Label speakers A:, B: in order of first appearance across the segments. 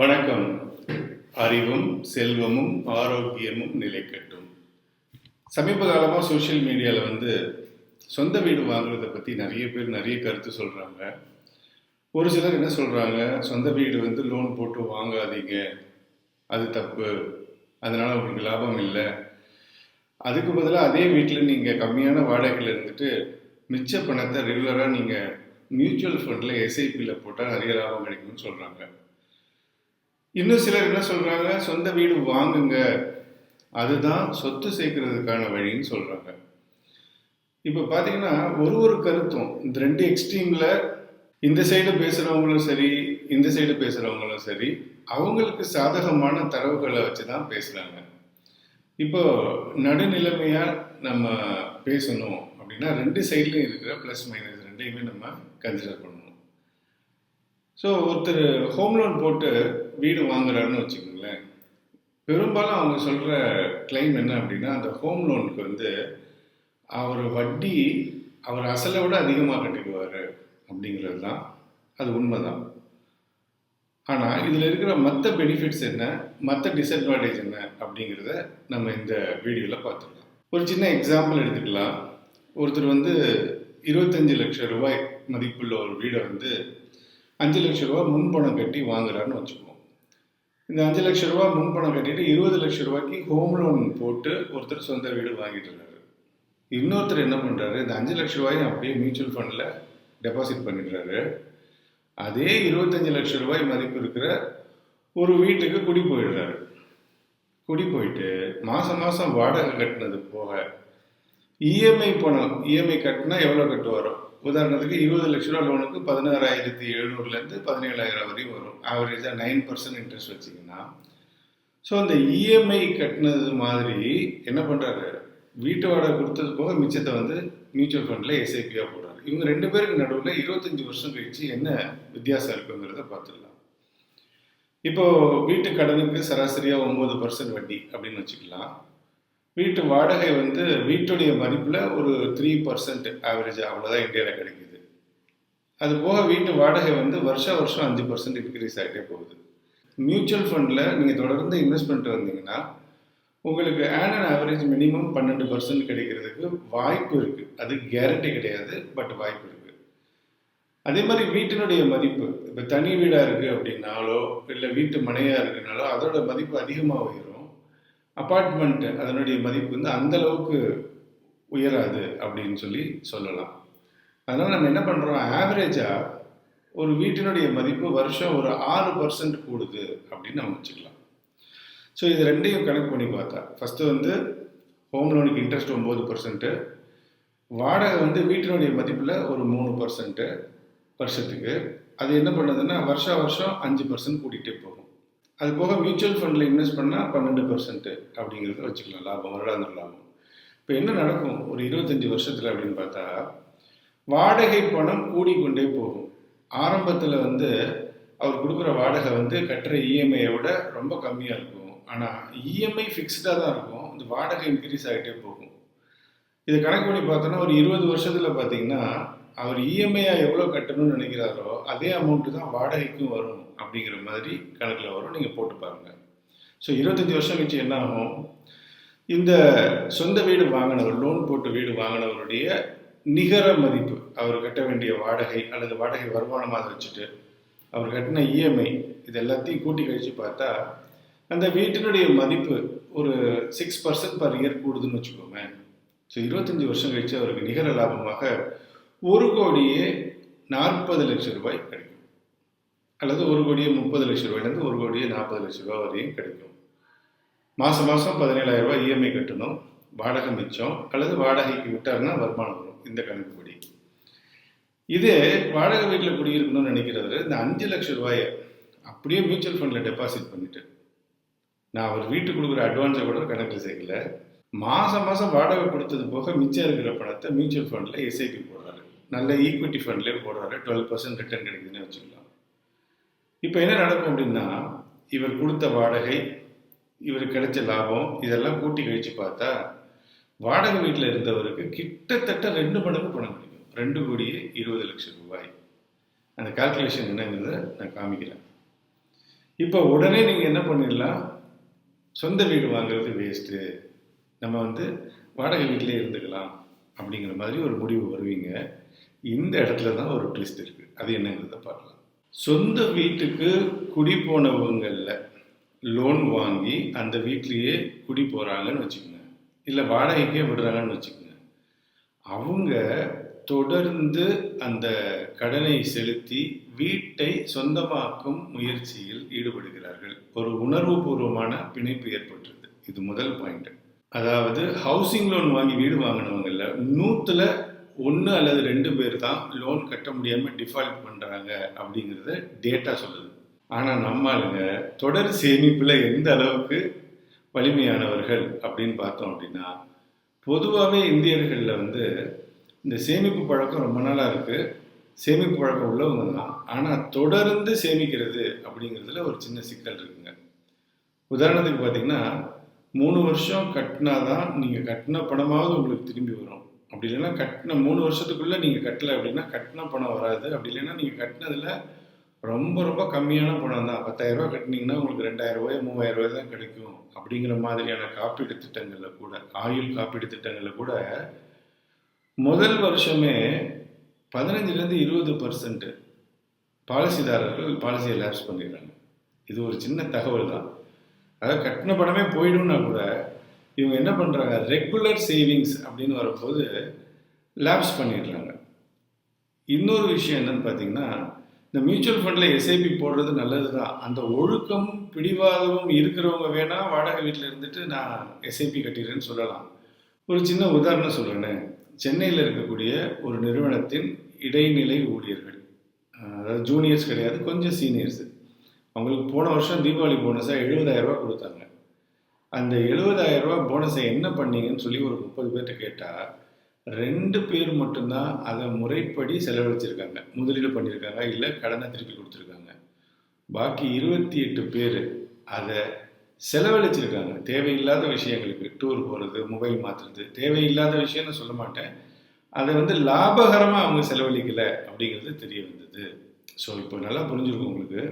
A: வணக்கம். அறிவும் செல்வமும் ஆரோக்கியமும் நிலைக்கட்டும். சமீப காலமாக சோஷியல் மீடியாவில் வந்து சொந்த வீடு வாங்குறதை பற்றி நிறைய பேர் நிறைய கருத்து சொல்கிறாங்க ஒரு சிலர் என்ன சொல்கிறாங்க சொந்த வீடு வந்து லோன் போட்டு வாங்காதீங்க. அது தப்பு. அதனால் உங்களுக்கு லாபம் இல்லை. அதுக்கு பதிலாக அதே வீட்டில் நீங்கள் கம்மியான வாடகையில் இருந்துட்டு மிச்ச பணத்தை ரெகுலராக நீங்கள் மியூச்சுவல் ஃபண்டில் எஸ்ஐபியில் போட்டால் நிறைய லாபம் கிடைக்கும்னு சொல்கிறாங்க இன்னும் சிலர் என்ன சொல்கிறாங்க சொந்த வீடு வாங்குங்க. அதுதான் சொத்து சேர்க்கறதுக்கான வழின்னு சொல்கிறாங்க இப்போ பார்த்தீங்கன்னா ஒரு ஒரு கருத்தும். இந்த ரெண்டு எக்ஸ்ட்ரீமில் இந்த சைடு பேசுகிறவங்களும் சரி இந்த சைடு பேசுகிறவங்களும் சரி அவங்களுக்கு சாதகமான தரவுகளை வச்சு தான் பேசுகிறாங்க இப்போ நடுநிலைமையாக நம்ம பேசணும் அப்படின்னா ரெண்டு சைட்லையும் இருக்கிற ப்ளஸ் மைனஸ் ரெண்டையுமே நம்ம கன்சிடர் பண்ணணும். ஸோ ஒருத்தர் ஹோம் லோன் போட்டு வீடு வாங்குறாருன்னு வச்சுக்கோங்களேன். பெரும்பாலும் அவங்க சொல்கிற கிளைம் என்ன அப்படின்னா அந்த ஹோம் லோனுக்கு வந்து அவர் வட்டி அவர் அசலை விட அதிகமாக கட்டிக்குவார் அப்படிங்கிறது தான் அது உண்மைதான். ஆனால் இதில் இருக்கிற மற்ற பெனிஃபிட்ஸ் என்ன மற்ற டிஸ்அட்வான்டேஜ் என்ன அப்படிங்கிறத நம்ம இந்த வீடியோவில் பார்த்துக்கலாம் ஒரு சின்ன எக்ஸாம்பிள் எடுத்துக்கலாம். ஒருத்தர் வந்து இருபத்தஞ்சு லட்சம் ரூபாய் மதிப்புள்ள ஒரு வீடை வந்து அஞ்சு லட்ச ரூபா முன்பணம் கட்டி வாங்குறாருன்னு வச்சுக்குவோம் இந்த அஞ்சு லட்ச ரூபா முன்பணம் கட்டிட்டு இருபது லட்ச ரூபாய்க்கு ஹோம் லோன் போட்டு ஒருத்தர் சொந்த வீடு வாங்கிட்டு இருக்காரு. இன்னொருத்தர் என்ன பண்ணுறாரு இந்த அஞ்சு லட்ச ரூபாயும் அப்படியே மியூச்சுவல் ஃபண்டில் டெபாசிட் பண்ணிடுறாரு. அதே இருபத்தஞ்சு லட்ச ரூபாய் மதிப்பு இருக்கிற ஒரு வீட்டுக்கு குடி போயிடுறாரு. குடி போயிட்டு மாதம் மாதம் வாடகை கட்டினது போக இஎம்ஐ பணம் இஎம்ஐ கட்டினா எவ்வளோ கட்டுவாரோ? உதாரணத்துக்கு இருபது லட்ச ரூபா லோனுக்கு பதினாறாயிரத்தி எழுநூறுலேருந்து பதினேழாயிரம் வரையும் வரும். ஆவரேஜாக நைன் பர்சன்ட் இன்ட்ரெஸ்ட் வச்சிங்கன்னா ஸோ அந்த இஎம்ஐ கட்டினது மாதிரி என்ன பண்ணுறாரு வீட்டு வாடகை கொடுத்தது போக மிச்சத்தை வந்து மியூச்சுவல் ஃபண்டில் எஸ்ஐபியாக போடுறாரு. இவங்க ரெண்டு பேருக்கு நடுவில் இருபத்தஞ்சி வருஷம் கழிச்சு என்ன வித்தியாசம் இருக்குங்கிறத பார்த்துடலாம். இப்போது வீட்டு கடனுக்கு சராசரியாக ஒம்பது பர்சன்ட் வட்டி அப்படின்னு வச்சுக்கலாம். வீட்டு வாடகை வந்து வீட்டுடைய மதிப்பில் ஒரு த்ரீ பர்சன்ட் ஆவரேஜ் அவ்வளோதான் இந்தியாவில் கிடைக்குது. அது போக வீட்டு வாடகை வந்து வருஷ வருஷம் அஞ்சு பர்சன்ட் இன்க்ரீஸ் ஆகிட்டே போகுது. மியூச்சுவல் ஃபண்டில் நீங்கள் தொடர்ந்து இன்வெஸ்ட்மெண்ட் வந்தீங்கன்னா உங்களுக்கு ஆன் ஆவரேஜ் மினிமம் பன்னெண்டு பர்சன்ட் கிடைக்கிறதுக்கு வாய்ப்பு இருக்குது அது கேரண்டி கிடையாது பட் வாய்ப்பு இருக்குது அதே மாதிரி வீட்டினுடைய மதிப்பு இப்போ தனி வீடாக இருக்குது அப்படின்னாலோ இல்லை வீட்டு மனையாக இருக்குனாலோ அதோட மதிப்பு அதிகமாக உயரும். அப்பார்ட்மெண்ட்டு அதனுடைய மதிப்பு வந்து அந்தளவுக்கு உயராது அப்படின்னு சொல்லி சொல்லலாம். அதனால் நம்ம என்ன பண்ணுறோம் ஆவரேஜாக ஒரு வீட்டினுடைய மதிப்பு வருஷம் ஒரு ஆறு பர்சன்ட் கூடுது அப்படின்னு நம்ம வச்சுக்கலாம். ஸோ இது ரெண்டையும் கணக்கு பண்ணி பார்த்தா ஃபஸ்ட்டு வந்து ஹோம் லோனுக்கு இன்ட்ரெஸ்ட் ஒம்பது பர்சன்ட்டு வாடகை வந்து வீட்டினுடைய மதிப்பில் ஒரு மூணு பர்சன்ட்டு வருஷத்துக்கு. அது என்ன பண்ணுதுன்னா வருஷா வருஷம் அஞ்சு பர்சன்ட் கூட்டிகிட்டே போகும். அது போக மியூச்சுவல் ஃபண்டில் இன்வெஸ்ட் பண்ணால் பன்னெண்டு பர்சன்ட் அப்படிங்கிறத வச்சுக்கலாம் லாபம் வருடாந்திர லாபம். இப்போ என்ன நடக்கும்? ஒரு இருபத்தஞ்சி வருஷத்தில் அப்படின்னு பார்த்தா வாடகை பணம் கூடிக்கொண்டே போகும். ஆரம்பத்தில் வந்து அவர் கொடுக்குற வாடகை வந்து கட்டுற இஎம்ஐயை விட ரொம்ப கம்மியாக இருக்கும். ஆனால் இஎம்ஐ ஃபிக்ஸ்டாக தான் இருக்கும். இந்த வாடகை இன்க்ரீஸ் ஆகிட்டே போகும். இதை கணக்கு பண்ணி பார்த்தோன்னா ஒரு இருபது வருஷத்தில் பார்த்தீங்கன்னா அவர் இஎம்ஐயாக எவ்வளோ கட்டணும்னு நினைக்கிறாரோ அதே அமௌண்ட்டு தான் வாடகைக்கும் வரும் அப்படிங்கிற மாதிரி கணக்கில் வரும். நீங்கள் போட்டு பாருங்கள் ஸோ இருபத்தஞ்சி வருஷம் கழிச்சு என்ன ஆகும்? இந்த சொந்த வீடு வாங்கினவர் லோன் போட்டு வீடு வாங்கினவருடைய நிகர மதிப்பு அவர் கட்ட வேண்டிய வாடகை அல்லது வாடகை வருமானமாக அதை வச்சுட்டு அவர் கட்டின இஎம்ஐ இது எல்லாத்தையும் கூட்டி கழித்து பார்த்தா அந்த வீட்டினுடைய மதிப்பு ஒரு சிக்ஸ் பர்சன்ட் பர் இயர் கூடுதுன்னு வச்சுக்கோங்க ஸோ இருபத்தஞ்சி வருஷம் கழிச்சு அவருக்கு நிகர லாபமாக ஒரு கோடியே நாற்பது லட்சம் ரூபாய் கிடைக்கும். அல்லது ஒரு கோடியே முப்பது லட்சம் ரூபாயிலேருந்து ஒரு கோடியே நாற்பது லட்சம் ரூபாய் வரையும் கிடைக்கும். மாதம் மாதம் பதினேழாயிரம் ரூபாய் இஎம்ஐ கட்டணும். வாடகை மிச்சம். அல்லது வாடகைக்கு விட்டாருன்னா வருமானம் வரும். இந்த கணக்குப்படி. இதே வாடகை வீட்டில் குடியிருக்கணும்னு நினைக்கிறவர் இந்த அஞ்சு லட்சம் ரூபாயை அப்படியே மியூச்சுவல் ஃபண்டில் டெபாசிட் பண்ணிட்டு நான் அவர் வீட்டுக்கு கொடுக்குற அட்வான்ஸை கூட கணக்கில் சேர்க்கல. மாதம் மாதம் வாடகை கொடுத்தது போக மிச்சம் இருக்கிற பணத்தை மியூச்சுவல் ஃபண்டில் எஸ்ஐபி போட்டு நல்ல ஈக்விட்டி ஃபண்ட்லேயே போடுறாரு. டுவெல் பர்சன்ட் ரிட்டர்ன் கிடைக்குதுன்னு வச்சுக்கலாம். இப்போ என்ன நடக்கும் அப்படின்னா இவர் கொடுத்த வாடகை இவர் கிடைச்ச லாபம் இதெல்லாம் கூட்டி கழித்து பார்த்தா வாடகை வீட்டில் இருந்தவருக்கு கிட்டத்தட்ட ரெண்டு மடங்கு பணம் கிடைக்கும். ரெண்டு கோடியே இருபது லட்சம் ரூபாய். அந்த கால்குலேஷன் என்னங்கிறத நான் காமிக்கிறேன். இப்போ உடனே நீங்கள் என்ன பண்ணிடலாம்? சொந்த வீடு வாங்குறது வேஸ்ட்டு நம்ம வந்து வாடகை வீட்டிலே இருந்துக்கலாம் அப்படிங்கிற மாதிரி ஒரு முடிவு வருவீங்க. இந்த இடத்துல தான் ஒரு ட்விஸ்ட் இருக்குது அது என்னங்கிறத பார்க்கலாம். சொந்த வீட்டுக்கு குடி போனவங்களில் லோன் வாங்கி அந்த வீட்லேயே குடி போகிறாங்கன்னு வச்சுக்கோங்க. இல்லை வாடகைக்கே விடுறாங்கன்னு வச்சுக்கோங்க. அவங்க தொடர்ந்து அந்த கடனை செலுத்தி வீட்டை சொந்தமாக்கும் முயற்சியில் ஈடுபடுகிறார்கள். ஒரு உணர்வுபூர்வமான பிணைப்பு ஏற்பட்டுருது இது முதல் பாயிண்ட் அதாவது ஹவுசிங் லோன் வாங்கி வீடு வாங்கினவங்களில் நூற்றுல ஒன்று அல்லது ரெண்டு பேர் தான் லோன் கட்ட முடியாமல் டிஃபால்ட் பண்ணுறாங்க அப்படிங்கிறத டேட்டா சொல்லுது. ஆனால் நம்ம ஆளுங்க தொடர் சேமிப்பில் எந்த அளவுக்கு வலிமையானவர்கள் அப்படின்னு பார்த்தோம் அப்படின்னா பொதுவாகவே இந்தியர்களில் வந்து இந்த சேமிப்பு பழக்கம் ரொம்ப நாளாக இருக்குது சேமிப்பு பழக்கம் உள்ளவங்க தான். ஆனால் தொடர்ந்து சேமிக்கிறது அப்படிங்கிறதுல ஒரு சின்ன சிக்கல் இருக்குங்க. உதாரணத்துக்கு பார்த்தீங்கன்னா மூணு வருஷம் கட்டினா தான் நீங்கள் கட்டின பணமாவது உங்களுக்கு திரும்பி வரும். அப்படி இல்லைன்னா கட்டின மூணு வருஷத்துக்குள்ளே நீங்கள் கட்டலை அப்படின்னா கட்டின பணம் வராது. அப்படி இல்லைன்னா நீங்கள் கட்டினதில் ரொம்ப ரொம்ப கம்மியான பணம் தான். பத்தாயிரரூபா கட்டினீங்கன்னா உங்களுக்கு ரெண்டாயிரம் ரூபாய் மூவாயிரம் ரூபாய் தான் கிடைக்கும். அப்படிங்கிற மாதிரியான காப்பீடு திட்டங்களில் கூட ஆயுள் காப்பீடு திட்டங்களில் கூட முதல் வருஷமே பதினஞ்சுலேருந்து இருபது பர்சன்ட் பாலிசிதாரர்கள் பாலிசியை லேப்ஸ் பண்ணிடுறாங்க. இது ஒரு சின்ன தகவல் தான். அதாவது கட்டின பணமே போயிடும்னா கூட இவங்க என்ன பண்ணுறாங்க ரெகுலர் சேவிங்ஸ் அப்படின்னு வரும்போது லேப்ஸ் பண்ணிடுறாங்க. இன்னொரு விஷயம் என்னன்னு பார்த்தீங்கன்னா இந்த மியூச்சுவல் ஃபண்டில் எஸ்ஐபி போடுறது நல்லது தான் அந்த ஒழுக்கம் பிடிவாதமும் இருக்கிறவங்க வேணால் வாடகை வீட்டில் இருந்துட்டு நான் எஸ்ஐபி கட்டிடுறேன்னு சொல்லலாம். ஒரு சின்ன உதாரணம் சொல்கிறேன் சென்னையில் இருக்கக்கூடிய ஒரு நிறுவனத்தின் இடைநிலை ஊழியர்கள். அதாவது ஜூனியர்ஸ் கிடையாது கொஞ்சம் சீனியர்ஸு அவங்களுக்கு போன வருஷம் தீபாவளி போனஸாக எழுபதாயிரரூபா கொடுத்தாங்க. அந்த எழுபதாயிரரூபா போனஸை என்ன பண்ணீங்கன்னு சொல்லி ஒரு முப்பது பேர்கிட்ட கேட்டால் ரெண்டு பேர் மட்டும்தான் அதை முறைப்படி செலவழிச்சிருக்காங்க. முதலீடு பண்ணியிருக்காங்க இல்லை கடனை திருப்பி கொடுத்துருக்காங்க. பாக்கி இருபத்தி எட்டு பேர் அதை செலவழிச்சிருக்காங்க. தேவையில்லாத விஷயங்களுக்கு டூர் போகிறது மொபைல் மாற்றுறது தேவையில்லாத விஷயம்னு சொல்ல மாட்டேன். அதை வந்து லாபகரமாக அவங்க செலவழிக்கலை அப்படிங்கிறது தெரிய வந்தது. ஸோ இப்போ நல்லா புரிஞ்சிருக்கும் உங்களுக்கு.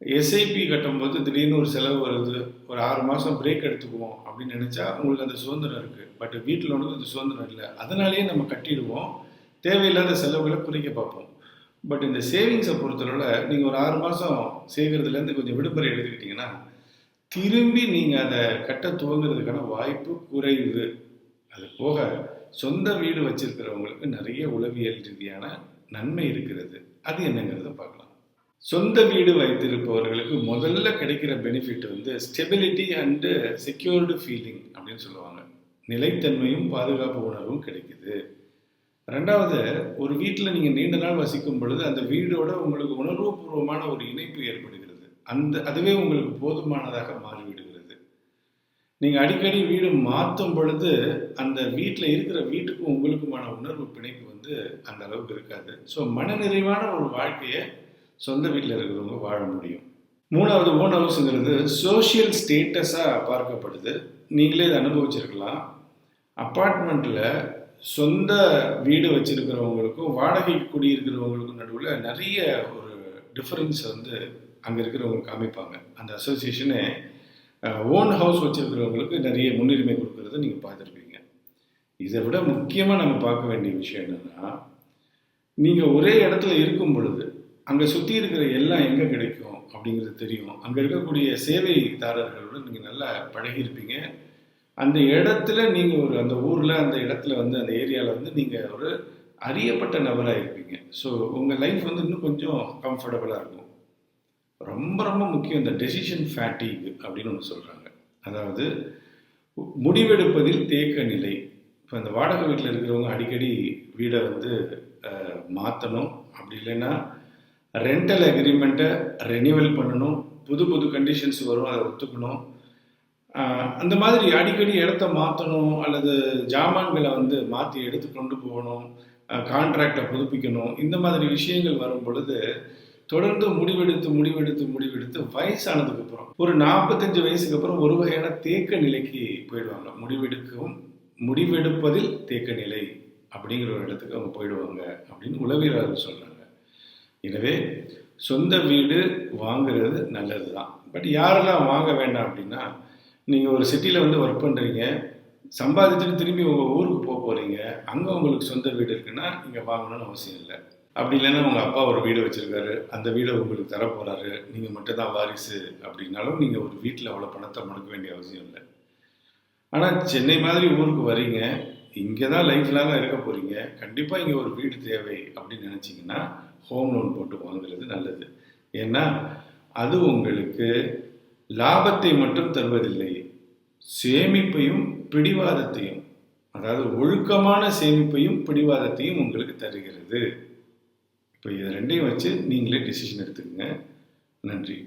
A: எஸ்ஐபி கட்டும்போது திடீர்னு ஒரு செலவு வருது. ஒரு ஆறு மாதம் பிரேக் எடுத்துக்குவோம் அப்படின்னு நினச்சா உங்களுக்கு அந்த சுதந்திரம் இருக்குது பட் வீட்டில் ஒன்று அந்த சுதந்திரம் இல்லை. அதனாலேயே நம்ம கட்டிடுவோம். தேவையில்லாத செலவுகளை குறைக்க பார்ப்போம். பட் இந்த சேவிங்ஸை பொறுத்தளவில் நீங்கள் ஒரு ஆறு மாதம் சேர்க்கறதுலேருந்து கொஞ்சம் விடுமுறை எடுத்துக்கிட்டிங்கன்னா திரும்பி நீங்கள் அதை கட்ட துவங்குறதுக்கான வாய்ப்பு குறைவு. அது போக சொந்த வீடு வச்சிருக்கிறவங்களுக்கு நிறைய உளவியல் ரீதியான நன்மை இருக்கிறது. அது என்னங்கிறத பார்க்கலாம். சொந்த வீடு வைத்திருப்பவர்களுக்கு முதல்ல கிடைக்கிற பெனிஃபிட் வந்து ஸ்டெபிலிட்டி அண்டு செக்யூர்டு ஃபீலிங் அப்படின்னு சொல்லுவாங்க. நிலைத்தன்மையும் பாதுகாப்பு உணர்வும் கிடைக்குது. ரெண்டாவது ஒரு வீட்டில் நீங்கள் நீண்ட நாள் வசிக்கும் பொழுது அந்த வீடோட உங்களுக்கு உணர்வுபூர்வமான ஒரு இணைப்பு ஏற்படுகிறது. அந்த அதுவே உங்களுக்கு போதுமானதாக மாறிவிடுகிறது. நீங்கள் அடிக்கடி வீடு மாற்றும் பொழுது அந்த வீட்டில் இருக்கிற வீட்டுக்கும் உங்களுக்குமான உணர்வு பிணைப்பு வந்து அந்த அளவுக்கு இருக்காது. ஸோ மனநிறைவான ஒரு வாழ்க்கையை சொந்த வீட்டில் இருக்கிறவங்க வாழ முடியும். மூணாவது ஓன் ஹவுஸுங்கிறது சோஷியல் ஸ்டேட்டஸாக பார்க்கப்படுது. நீங்களே இதை அனுபவிச்சிருக்கலாம். அப்பார்ட்மெண்ட்டில் சொந்த வீடு வச்சுருக்கிறவங்களுக்கும் வாடகைக்கு குடியிருக்கிறவங்களுக்கும் நடுவில் நிறைய ஒரு டிஃப்ரென்ஸ் வந்து அங்கே இருக்கிறவங்க காமிப்பாங்க அந்த அசோசியேஷனு ஓன் ஹவுஸ் வச்சுருக்கிறவங்களுக்கு நிறைய முன்னுரிமை கொடுக்கறத நீங்கள் பார்த்துருப்பீங்க. இதை விட முக்கியமாக நம்ம பார்க்க வேண்டிய விஷயம் என்னென்னா நீங்கள் ஒரே இடத்துல இருக்கும் பொழுது அங்கே சுற்றி இருக்கிற எல்லாம் எங்கே கிடைக்கும் அப்படிங்கிறது தெரியும். அங்கே இருக்கக்கூடிய சேவைதாரர்களோட நீங்கள் நல்லா பழகியிருப்பீங்க. அந்த இடத்துல நீங்கள் ஒரு அந்த ஊரில் அந்த இடத்துல வந்து அந்த ஏரியாவில் வந்து நீங்கள் ஒரு அறியப்பட்ட நபராக இருப்பீங்க. ஸோ உங்கள் லைஃப் வந்து இன்னும் கொஞ்சம் கம்ஃபர்டபுளாக இருக்கும். ரொம்ப ரொம்ப முக்கியம் இந்த டெசிஷன் ஃபேட்டிக் அப்படின்னு ஒன்று சொல்கிறாங்க அதாவது முடிவெடுப்பதில் தேக்க நிலை. இப்போ இந்த வாடகை வீட்டில் இருக்கிறவங்க அடிக்கடி வீடை வந்து மாற்றணும் அப்படி இல்லைன்னா ரெண்டல் அக்ரிமெண்ட்டை ரெனியூவல் பண்ணணும். புது புது கண்டிஷன்ஸ் வரும் அதை ஒத்துக்கணும். அந்த மாதிரி அடிக்கடி இடத்த மாற்றணும் அல்லது ஜாமான்களை வந்து மாற்றி எடுத்து கொண்டு போகணும் கான்ட்ராக்டை புதுப்பிக்கணும். இந்த மாதிரி விஷயங்கள் வரும் பொழுது தொடர்ந்து முடிவெடுத்து முடிவெடுத்து முடிவெடுத்து வயசானதுக்கு அப்புறம் ஒரு நாற்பத்தஞ்சு வயசுக்கு அப்புறம் ஒரு வகையான தேக்க நிலைக்கு போயிடுவாங்க. முடிவெடுக்கவும் முடிவெடுப்பதில் தேக்க நிலை அப்படிங்கிற ஒரு இடத்துக்கு அவங்க போயிடுவாங்க அப்படின்னு உளவியலாளர் சொல்கிறாங்க எனவே சொந்த வீடு வாங்குறது நல்லது தான் பட் யாரெல்லாம் வாங்க வேண்டாம் அப்படின்னா நீங்கள் ஒரு சிட்டியில் வந்து ஒர்க் பண்ணுறீங்க சம்பாதிச்சுட்டு திரும்பி உங்கள் ஊருக்கு போக போகிறீங்க அங்கே உங்களுக்கு சொந்த வீடு இருக்குன்னா இங்கே வாங்கணும்னு அவசியம் இல்லை. அப்படி இல்லைன்னா உங்கள் அப்பா ஒரு வீடு வச்சுருக்காரு அந்த வீடை உங்களுக்கு தர போகிறாரு நீங்கள் மட்டும் தான் வாரிசு அப்படின்னாலும் நீங்கள் ஒரு வீட்டில் அவ்வளோ பணத்தை முடக்க வேண்டிய அவசியம் இல்லை. ஆனால் சென்னை மாதிரி ஊருக்கு வரீங்க இங்கே தான் லைஃப் லாங்காக இருக்க போகிறீங்க கண்டிப்பாக இங்கே ஒரு வீடு தேவை அப்படின்னு நினச்சிங்கன்னா ஹோம் லோன் போட்டு வாங்குறது நல்லது. ஏன்னா அது உங்களுக்கு லாபத்தை மட்டும் தருவதில்லை. சேமிப்பையும் பிடிவாதத்தையும் அதாவது ஒழுக்கமான சேமிப்பையும் பிடிவாதத்தையும் உங்களுக்கு தருகிறது. இப்போ இது ரெண்டையும் வச்சு நீங்களே டிசிஷன் எடுத்துக்கங்க. நன்றி.